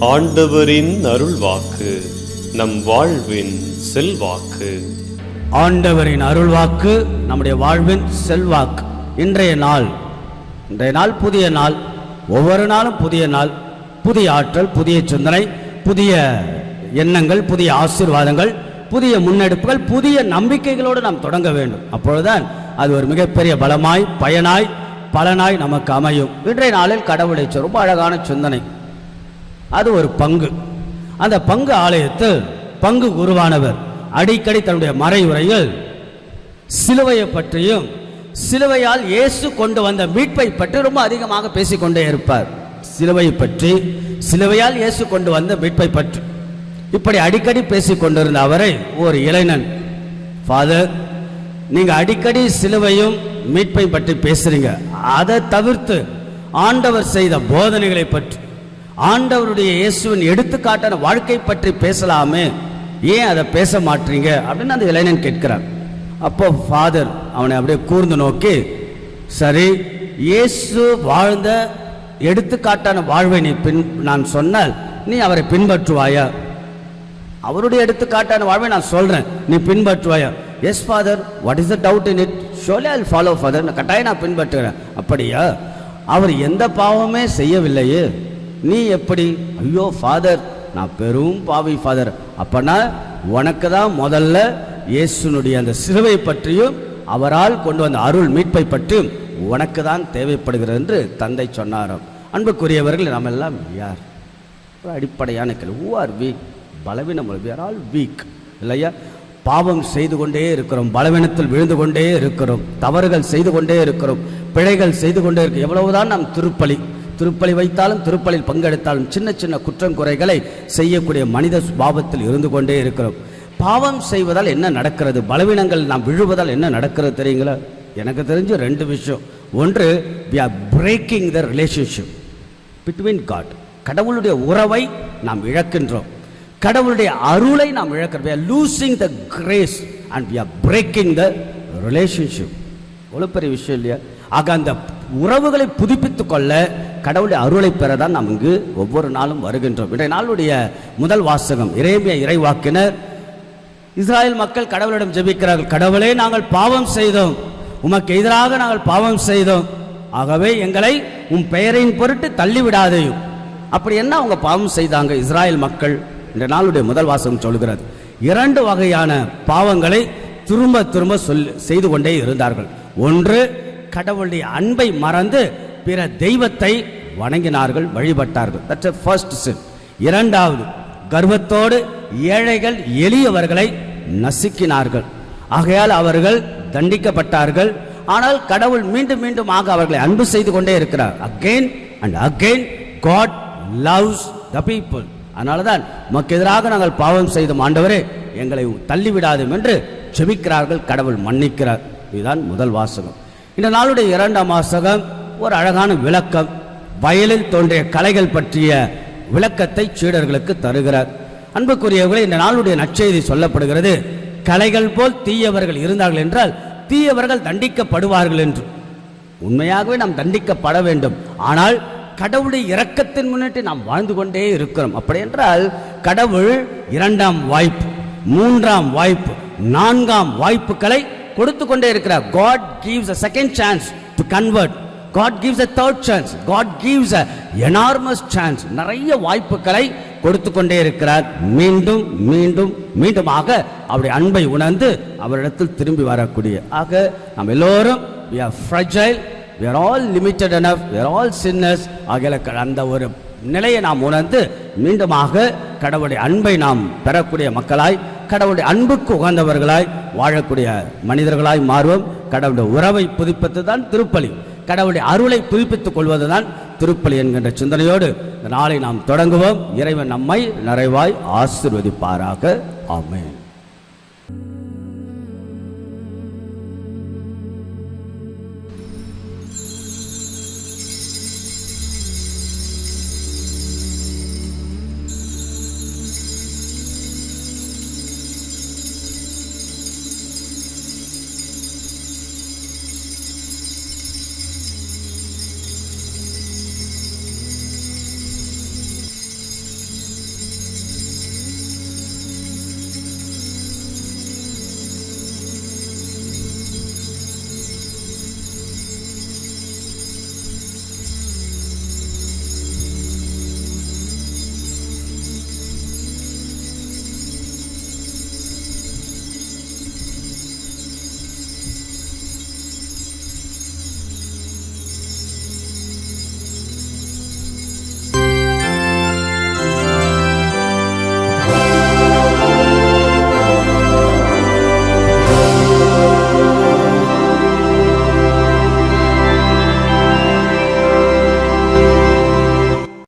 ஆண்டவரின் அருள்வாக்கு நம் வாழ்வின் செல்வாக்கு. ஆண்டவரின் அருள்வாக்கு நம்முடைய வாழ்வின் செல்வாக்கு. இன்றைய நாள் இன்றைய நாள் புதிய நாள் ஒவ்வொரு நாளும் புதிய நாள் புதிய ஆற்றல் புதிய சிந்தனை புதிய எண்ணங்கள் புதிய ஆசீர்வாதங்கள் புதிய முன்னெடுப்புகள் புதிய நம்பிக்கைகளோடு நாம் தொடங்க வேண்டும். அப்பொழுதுதான் அது ஒரு மிகப்பெரிய பலமாய் பயனாய் பலனாய் நமக்கு அமையும். இன்றைய நாளில் கடவுளை ரொம்ப அழகான சிந்தனை அது ஒரு பங்கு. அந்த பங்கு ஆலயத்தில் பங்கு குருவானவர் அடிக்கடி தன்னுடைய மறைவுரையில் சிலுவையை பற்றியும் சிலுவையால் இயேசு கொண்டு வந்த மீட்பை பற்றி ரொம்ப அதிகமாக பேசிக்கொண்டே இருப்பார். சிலுவை பற்றி சிலுவையால் இயேசு கொண்டு வந்த மீட்பை பற்றி. இப்படி அடிக்கடி பேசிக்கொண்டிருந்த அவரை ஒரு இளைஞன் ஃபாதர் நீங்கள் அடிக்கடி சிலுவையும் மீட்பை பற்றி பேசுறீங்க. அதை தவிர்த்து ஆண்டவர் செய்த போதனைகளை பற்றி ஆண்டவருடைய இயேசுவின் எடுத்துக்காட்டான வாழ்க்கை பற்றி பேசலாமே. ஏன் அதை பேச மாட்டீங்க? அப்படின்னு அந்த இளைஞன் கேட்கிறார் அப்போ ஃபாதர் அவனை அப்படியே கூர்ந்து நோக்கி சரி இயேசு வாழ்ந்த எடுத்துக்காட்டான வாழ்வை நீ பின் நான் சொன்னால் நீ அவரை பின்பற்றுவாயா? அவருடைய எடுத்துக்காட்டான வாழ்வை நான் சொல்றேன். நீ பின்பற்றுவாயா? Yes father what is the doubt in it Sholay I follow father கட்டாயம் நான் பின்பற்றுகிறேன். அப்படியா? அவர் எந்த பாவமே செய்யவில்லையே. நீ எப்படி? ஐயோ ஃபாதர் நான் பெரும் பாவி ஃபாதர் அப்பனா உனக்கு தான் முதல்ல இயேசுனுடைய அந்த சிலுவை பற்றியும் அவரால் கொண்டு வந்த அருள் மீட்பை பற்றியும் உனக்கு தான் தேவைப்படுகிறது என்று தந்தை சொன்னாராம். அன்புக்குரியவர்கள் நம்ம எல்லாம் யார்? ஒரு அடிப்படையான கேள்வி. ஹூ ஆர் வீக் பலவீனம் we are ஆல் வீக் இல்லையா? பாவம் செய்து கொண்டே இருக்கிறோம். பலவீனத்தில் விழுந்து கொண்டே இருக்கிறோம். தவறுகள் செய்து கொண்டே இருக்கிறோம். பிழைகள் செய்து கொண்டே இருக்கிறோம். எவ்வளவுதான் நாம் திருப்பலி. திருப்பலி வைத்தாலும் திருப்பலில் பங்கெடுத்தாலும் சின்ன சின்ன குற்றம் குறைகளை செய்யக்கூடிய மனித சுபாவத்தில் இருந்து கொண்டே இருக்கிறோம். பாவம் செய்வதால் என்ன நடக்கிறது? பலவீனங்கள் நாம் விழுவதால் என்ன நடக்கிறது தெரியுங்களா? எனக்கு தெரிஞ்சு ரெண்டு விஷயம். ஒன்று we are breaking the relationship between God கடவுளுடைய உறவை நாம் இழக்கின்றோம். கடவுளுடைய அருளை நாம் இழக்கிறோம். We are losing the grace and we are breaking the relationship எவ்வளோ பெரிய விஷயம் இல்லையா? ஆக அந்த உறவுகளை புதுப்பித்துக் கொள்ள கடவுளுடைய அருளை பெற தான் நாம் இங்கு ஒவ்வொரு நாளும் வருகின்றோம். இன்றைய நாளுடைய முதல் வாசகம் இறைமைய இறைவாக்கினர். இஸ்ராயல் மக்கள் கடவுளிடம் ஜெபிக்கிறார்கள். கடவுளே நாங்கள் பாவம் செய்தோம். உமக்கு எதிராக நாங்கள் பாவம் செய்தோம். ஆகவே எங்களை உம் பெயரின் பொருட்டு தள்ளிவிடாதேயும். அப்படி என்ன அவங்க பாவம் செய்தாங்க இஸ்ராயல் மக்கள்? இந்த நாளுடைய முதல் வாசகம் சொல்கிறது. இரண்டு வகையான பாவங்களை திரும்ப திரும்ப சொல் செய்து கொண்டே இருந்தார்கள். ஒன்று கடவுளுடைய அன்பை மறந்து பிற தெய்வத்தை வணங்கினார்கள் வழிபட்டார்கள். That's first sin. இரண்டாவது கர்வத்தோடு ஏழைகள் எளியவர்களை நசுக்கினார்கள். ஆகையால் அவர்கள் தண்டிக்கப்பட்டார்கள். ஆனால் கடவுள் மீண்டும் மீண்டும் ஆக அவர்களை அன்பு செய்து கொண்டே இருக்கிறார். Again and again God loves the people அதனால தான் உமக்கு எதிராக நாங்கள் பாவம் செய்த ஆண்டவரே எங்களை தள்ளிவிடாதும் என்று செபிக்கிறார்கள் கடவுள் மன்னிக்கிறார். இதுதான் முதல் வாசகம். இந்த நாளுடைய இரண்டாம் வாசகம் ஒரு அழகான விளக்கம் வயலில் தோன்றிய கலைகள் பற்றிய விளக்கத்தை சீடர்களுக்கு தருகிறார். அன்புக்குரியவர்களே இந்த நாளுடைய நற்செய்தி சொல்லப்படுகிறது கலைகள் போல் தீயவர்கள் இருந்தார்கள் என்றால் தீயவர்கள் தண்டிக்கப்படுவார்கள் என்று. உண்மையாகவே நாம் தண்டிக்கப்பட வேண்டும். ஆனால் கடவுளுடைய இரக்கத்தின் முன்னிட்டு நாம் வாழ்ந்து கொண்டே இருக்கிறோம். அப்படி என்றால் கடவுள் இரண்டாம் வாய்ப்பு மூன்றாம் வாய்ப்பு நான்காம் வாய்ப்புகளை கொடுத்து கொண்டே இருக்கிறார். God gives a second chance to convert God gives a third chance God gives a enormous chance நிறைய வாய்ப்புகளை கொடுத்து கொண்டே இருக்கிறார். மீண்டும் மீண்டும் மீண்டுமாக அவருடைய அன்பை உணர்ந்து அவரிடத்தில் திரும்பி வரக்கூடிய. ஆக நாம் எல்லோரும் we are fragile we are all limited enough we are all sinners ஆகிய அந்த ஒரு நிலையை நாம் உணர்ந்து மீண்டுமாக கடவுளுடைய அன்பை நாம் பெறக்கூடிய மக்களாய் கடவுளுடைய அன்புக்கு உகந்தவர்களாய் வாழக்கூடிய மனிதர்களாய் மாறுவோம். கடவுளுடைய உறவை புதுப்பித்து தான் திருப்பலி. கடவுளுடைய அருளை புதுப்பித்துக் கொள்வதுதான் திருப்பலி என்கின்ற சிந்தனையோடு இந்த நாளை நாம் தொடங்குவோம். இறைவன் நம்மை நிறைவாய் ஆசிர்வதிப்பாராக. ஆமென்.